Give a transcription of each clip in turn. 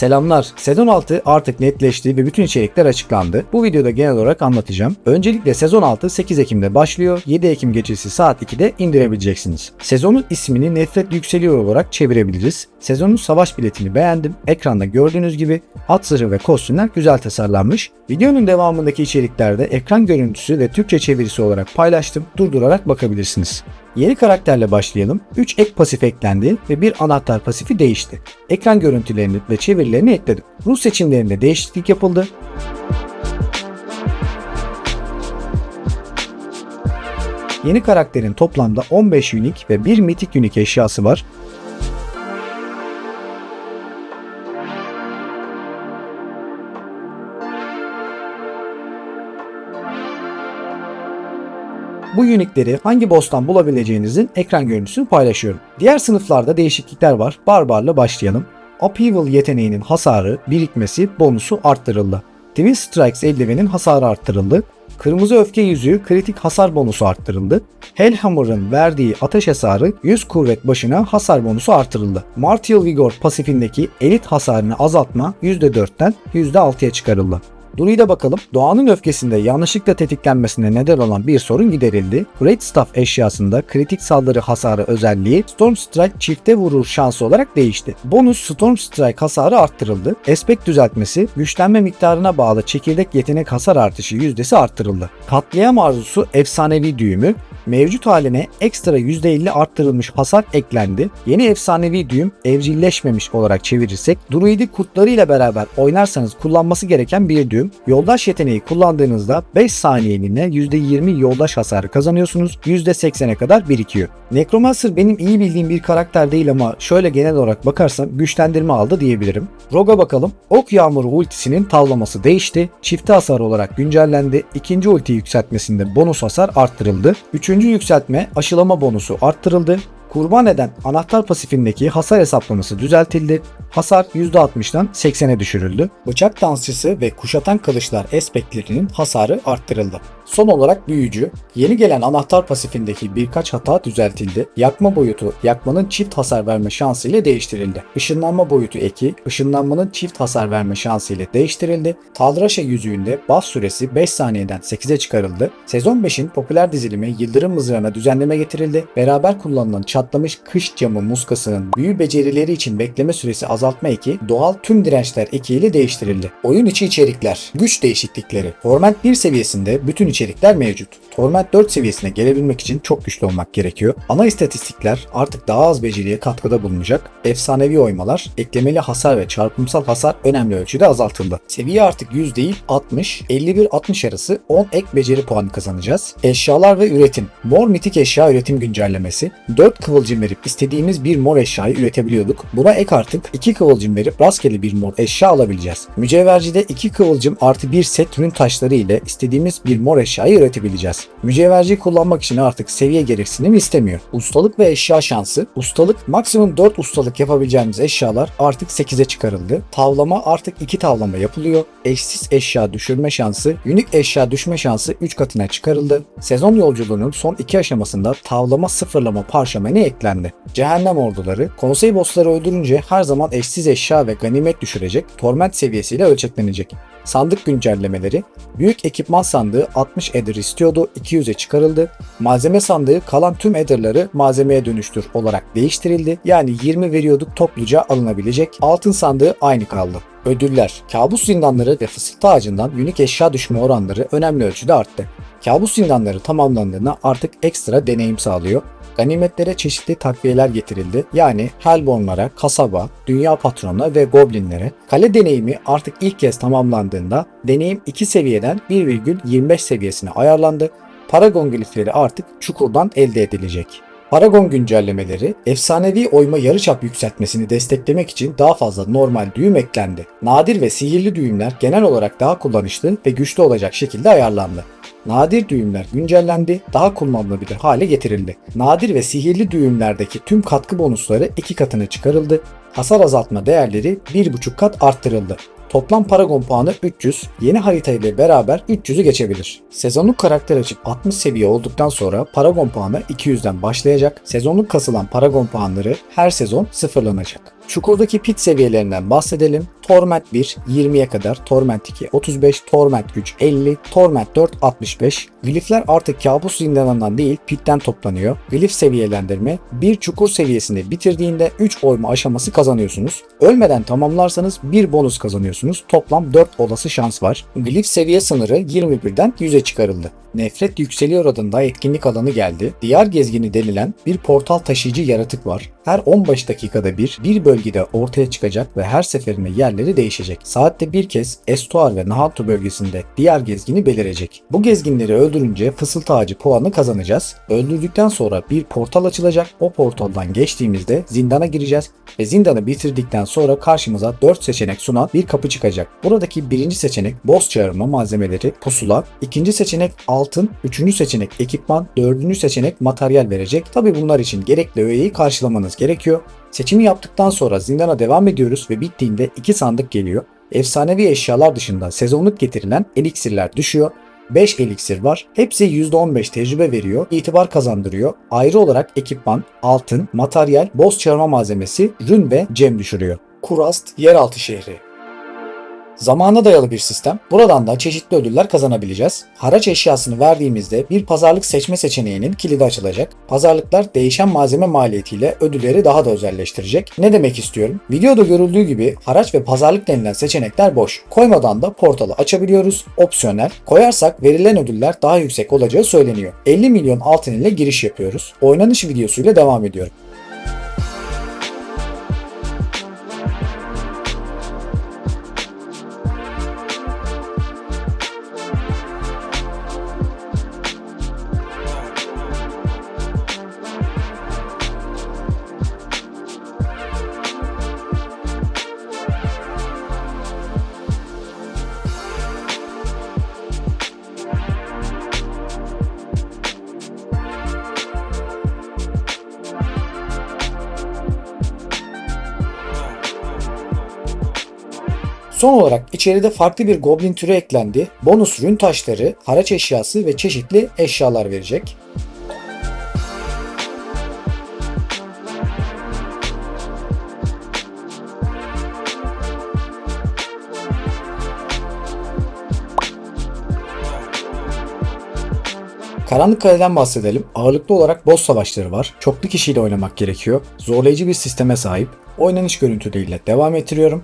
Selamlar. Sezon 6 artık netleşti ve bütün içerikler açıklandı. Bu videoda genel olarak anlatacağım. Öncelikle sezon 6 8 Ekim'de başlıyor. 7 Ekim gecesi saat 2'de indirebileceksiniz. Sezonun ismini Nefret Yükseliyor olarak çevirebiliriz. Sezonun savaş biletini beğendim. Ekranda gördüğünüz gibi at zırhı ve kostümler güzel tasarlanmış. Videonun devamındaki içeriklerde ekran görüntüsü ve Türkçe çevirisi olarak paylaştım. Durdurarak bakabilirsiniz. Yeni karakterle başlayalım. 3 ek pasif eklendi ve bir anahtar pasifi değişti. Ekran görüntülerini ve çevirilerini ekledim. Rus seçimlerinde değişiklik yapıldı. Yeni karakterin toplamda 15 unik ve 1 mitik unik eşyası var. Bu unikleri hangi boss'tan bulabileceğinizin ekran görüntüsünü paylaşıyorum. Diğer sınıflarda değişiklikler var. Barbarla başlayalım. Upheaval yeteneğinin hasarı, birikmesi, bonusu arttırıldı. Twin Strikes eldivenin hasarı arttırıldı. Kırmızı öfke yüzüğü kritik hasar bonusu arttırıldı. Hellhammer'ın verdiği ateş hasarı 100 kuvvet başına hasar bonusu artırıldı. Martial Vigor pasifindeki elit hasarını azaltma %4'ten %6'ya çıkarıldı. Druid'e bakalım. Doğanın öfkesinde yanlışlıkla tetiklenmesine neden olan bir sorun giderildi. Great Staff eşyasında kritik saldırı hasarı özelliği Storm Strike çifte vurur şansı olarak değişti. Bonus Storm Strike hasarı arttırıldı. Aspect düzeltmesi güçlenme miktarına bağlı çekirdek yetenek hasar artışı yüzdesi arttırıldı. Katliam arzusu efsanevi düğümü mevcut haline ekstra %50 arttırılmış hasar eklendi. Yeni efsanevi düğüm evcilleşmemiş olarak çevirirsek Druid'i kurtlarıyla beraber oynarsanız kullanması gereken bir düğüm. Yoldaş yeteneği kullandığınızda 5 saniyeliğine %20 yoldaş hasarı kazanıyorsunuz. %80'e kadar birikiyor. Necromancer benim iyi bildiğim bir karakter değil ama şöyle genel olarak bakarsam güçlendirme aldı diyebilirim. Rogue'a bakalım. Ok Yağmuru ultisinin tavlaması değişti. Çifte hasar olarak güncellendi. İkinci ulti yükseltmesinde bonus hasar arttırıldı. Üçüncü yükseltme aşılama bonusu arttırıldı. Kurban eden anahtar pasifindeki hasar hesaplaması düzeltildi. Hasar %60'dan 80'e düşürüldü. Bıçak dansçısı ve kuşatan kılıçlar aspektlerinin hasarı arttırıldı. Son olarak büyücü, yeni gelen anahtar pasifindeki birkaç hata düzeltildi. Yakma boyutu, yakmanın çift hasar verme şansı ile değiştirildi. Işınlanma boyutu eki, ışınlanmanın çift hasar verme şansı ile değiştirildi. Taldraşa yüzüğünde bas süresi 5 saniyeden 8'e çıkarıldı. Sezon 5'in popüler dizilimi Yıldırım Mızrağı'na düzenleme getirildi. Beraber kullanılan çatlamış kış camı muskasının büyü becerileri için bekleme süresi azaltma eki doğal tüm dirençler eki ile değiştirildi. Oyun içi içerikler, güç değişiklikleri. Torment 1 seviyesinde bütün içerikler mevcut. Torment 4 seviyesine gelebilmek için çok güçlü olmak gerekiyor. Ana istatistikler artık daha az beceriye katkıda bulunacak. Efsanevi oymalar, eklemeli hasar ve çarpımsal hasar önemli ölçüde azaltıldı. Seviye artık 100 değil 60, 51-60 arası 10 ek beceri puanı kazanacağız. Eşyalar ve üretim. Mor mitik eşya üretim güncellemesi. 4 kıvılcım verip istediğimiz bir mor eşyayı üretebiliyorduk. Buna ek artık 2 kıvılcım verip rastgele bir mor eşya alabileceğiz. Mücevhercide 2 kıvılcım artı 1 set rün taşları ile istediğimiz bir mor eşyayı üretebileceğiz. Mücevherciyi kullanmak için artık seviye gereksinim istemiyor. Ustalık ve eşya şansı. Ustalık maksimum 4 ustalık yapabileceğimiz eşyalar artık 8'e çıkarıldı. Tavlama artık 2 tavlama yapılıyor. Eşsiz eşya düşürme şansı, unik eşya düşme şansı 3 katına çıkarıldı. Sezon yolculuğunun son 2 aşamasında tavlama sıfırlama parşömeni eklendi. Cehennem orduları konsey bossları öldürünce her zaman eşsiz eşya ve ganimet düşürecek, torment seviyesiyle ölçeklenecek. Sandık güncellemeleri, büyük ekipman sandığı 60 eder istiyordu, 200'e çıkarıldı. Malzeme sandığı kalan tüm ederları malzemeye dönüştür olarak değiştirildi. Yani 20 veriyorduk topluca alınabilecek. Altın sandığı aynı kaldı. Ödüller, kabus zindanları ve fısıltı ağacından unik eşya düşme oranları önemli ölçüde arttı. Kabus zindanları tamamlandığında artık ekstra deneyim sağlıyor. Ganimetlere çeşitli takviyeler getirildi. Yani Hellborn'lara, kasaba, dünya patronuna ve goblinlere. Kale deneyimi artık ilk kez tamamlandığında deneyim 2 seviyeden 1,25 seviyesine ayarlandı. Paragon glifleri artık çukurdan elde edilecek. Paragon güncellemeleri, efsanevi oyma yarıçap yükseltmesini desteklemek için daha fazla normal düğüm eklendi. Nadir ve sihirli düğümler genel olarak daha kullanışlı ve güçlü olacak şekilde ayarlandı. Nadir düğümler güncellendi, daha kullanılabilir hale getirildi. Nadir ve sihirli düğümlerdeki tüm katkı bonusları iki katına çıkarıldı. Hasar azaltma değerleri 1,5 kat arttırıldı. Toplam Paragon puanı 300, yeni harita ile beraber 300'ü geçebilir. Sezonluk karakter açıp 60 seviye olduktan sonra Paragon puanı 200'den başlayacak. Sezonluk kasılan Paragon puanları her sezon sıfırlanacak. Çukurdaki pit seviyelerinden bahsedelim. Torment 1 20'ye kadar, Torment 2 35, Torment 3 50, Torment 4 65. Glifler artık kabus zindanından değil pitten toplanıyor. Glif seviyelendirme bir çukur seviyesini bitirdiğinde 3 oyma aşaması kazanıyorsunuz. Ölmeden tamamlarsanız bir bonus kazanıyorsunuz. Toplam 4 olası şans var. Glif seviye sınırı 21'den 100'e çıkarıldı. Nefret Yükseliyor adında etkinlik alanı geldi. Diyar gezgini denilen bir portal taşıyıcı yaratık var. Her 15 dakikada bir, bir bölgede ortaya çıkacak ve her seferinde yerleri değişecek. Saatte bir kez Estuar ve Nahaltu bölgesinde diğer gezgini belirecek. Bu gezginleri öldürünce fısıltı ağacı puanı kazanacağız. Öldürdükten sonra bir portal açılacak. O portaldan geçtiğimizde zindana gireceğiz ve zindanı bitirdikten sonra karşımıza 4 seçenek sunan bir kapı çıkacak. Buradaki birinci seçenek boss çağırma malzemeleri, pusula, ikinci seçenek altın, üçüncü seçenek ekipman, dördüncü seçenek materyal verecek. Tabi bunlar için gerekli öğeyi karşılamanız gerekiyor. Seçimi yaptıktan sonra zindana devam ediyoruz ve bittiğinde iki sandık geliyor. Efsanevi eşyalar dışında sezonluk getirilen eliksirler düşüyor. 5 eliksir var. Hepsi %15 tecrübe veriyor, itibar kazandırıyor. Ayrı olarak ekipman, altın, materyal, boss çağırma malzemesi, rün ve cem düşürüyor. Kurast, yeraltı şehri. Zamana dayalı bir sistem. Buradan da çeşitli ödüller kazanabileceğiz. Haraç eşyasını verdiğimizde bir pazarlık seçme seçeneğinin kilidi açılacak. Pazarlıklar değişen malzeme maliyetiyle ödülleri daha da özelleştirecek. Ne demek istiyorum? Videoda görüldüğü gibi haraç ve pazarlık denilen seçenekler boş. Koymadan da portalı açabiliyoruz. Opsiyonel. Koyarsak verilen ödüller daha yüksek olacağı söyleniyor. 50 milyon altın ile giriş yapıyoruz. Oynanış videosuyla devam ediyorum. Son olarak içeride farklı bir goblin türü eklendi. Bonus rün taşları, haraç eşyası ve çeşitli eşyalar verecek. Karanlık Kale'den bahsedelim. Ağırlıklı olarak boss savaşları var. Çoklu kişiyle oynamak gerekiyor. Zorlayıcı bir sisteme sahip. Oynanış görüntüleriyle devam ettiriyorum.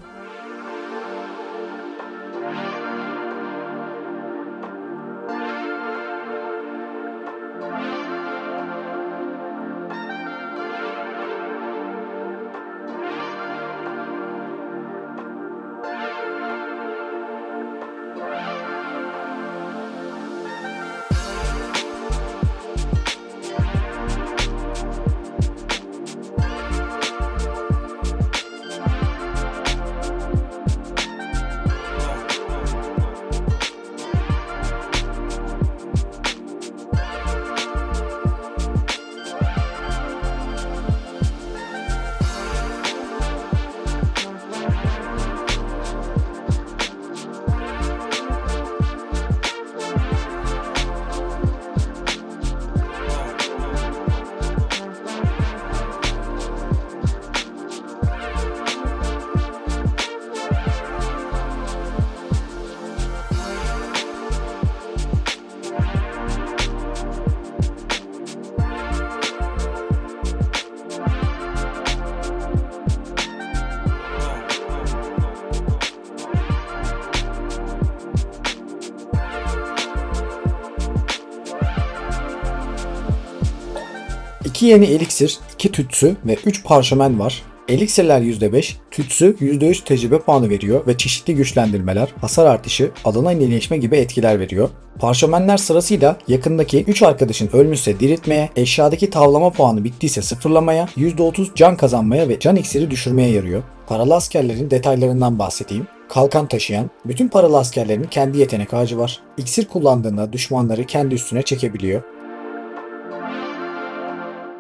İki yeni eliksir, 2 tütsü ve 3 parşömen var. Eliksirler %5, tütsü %3 tecrübe puanı veriyor ve çeşitli güçlendirmeler, hasar artışı, alana iyileşme gibi etkiler veriyor. Parşömenler sırasıyla yakındaki 3 arkadaşın ölmüşse diriltmeye, eşyadaki tavlama puanı bittiyse sıfırlamaya, %30 can kazanmaya ve can iksiri düşürmeye yarıyor. Paralı askerlerin detaylarından bahsedeyim. Kalkan taşıyan, bütün paralı askerlerin kendi yetenek ağacı var. İksir kullandığında düşmanları kendi üstüne çekebiliyor.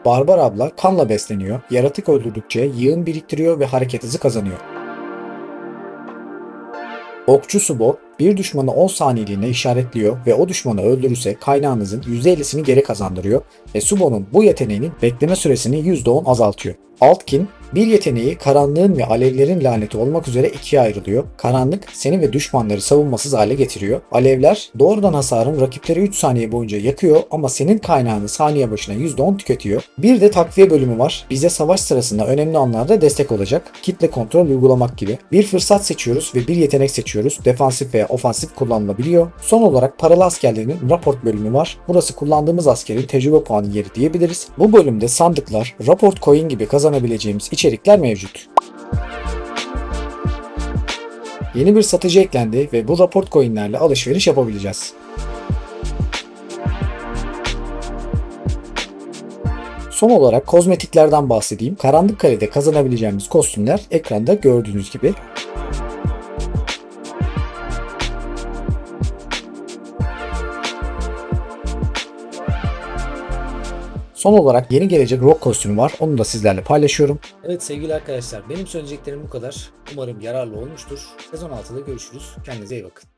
Barbar abla kanla besleniyor, yaratık öldürdükçe yığın biriktiriyor ve hareket hızı kazanıyor. Okçu Subo bir düşmanı 10 saniyeliğine işaretliyor ve o düşmanı öldürürse kaynağınızın %50'sini geri kazandırıyor ve Subo'nun bu yeteneğinin bekleme süresini %10 azaltıyor. Altkin, bir yeteneği karanlığın ve alevlerin laneti olmak üzere ikiye ayrılıyor. Karanlık seni ve düşmanları savunmasız hale getiriyor. Alevler doğrudan hasarın rakipleri 3 saniye boyunca yakıyor ama senin kaynağını saniye başına %10 tüketiyor. Bir de takviye bölümü var. Bize savaş sırasında önemli anlarda destek olacak. Kitle kontrol uygulamak gibi. Bir fırsat seçiyoruz ve bir yetenek seçiyoruz. Defansif veya ofansif kullanılabiliyor. Son olarak paralı askerlerin raport bölümü var. Burası kullandığımız askerin tecrübe puanı yeri diyebiliriz. Bu bölümde sandıklar, raport coin gibi kazanabileceğimiz içerikler mevcut. Yeni bir satıcı eklendi ve bu raport coinlerle alışveriş yapabileceğiz. Son olarak kozmetiklerden bahsedeyim. Karanlık Kale'de kazanabileceğimiz kostümler ekranda gördüğünüz gibi. Son olarak yeni gelecek rock kostümü var. Onu da sizlerle paylaşıyorum. Evet sevgili arkadaşlar benim söyleyeceklerim bu kadar. Umarım yararlı olmuştur. Sezon 6'da görüşürüz. Kendinize iyi bakın.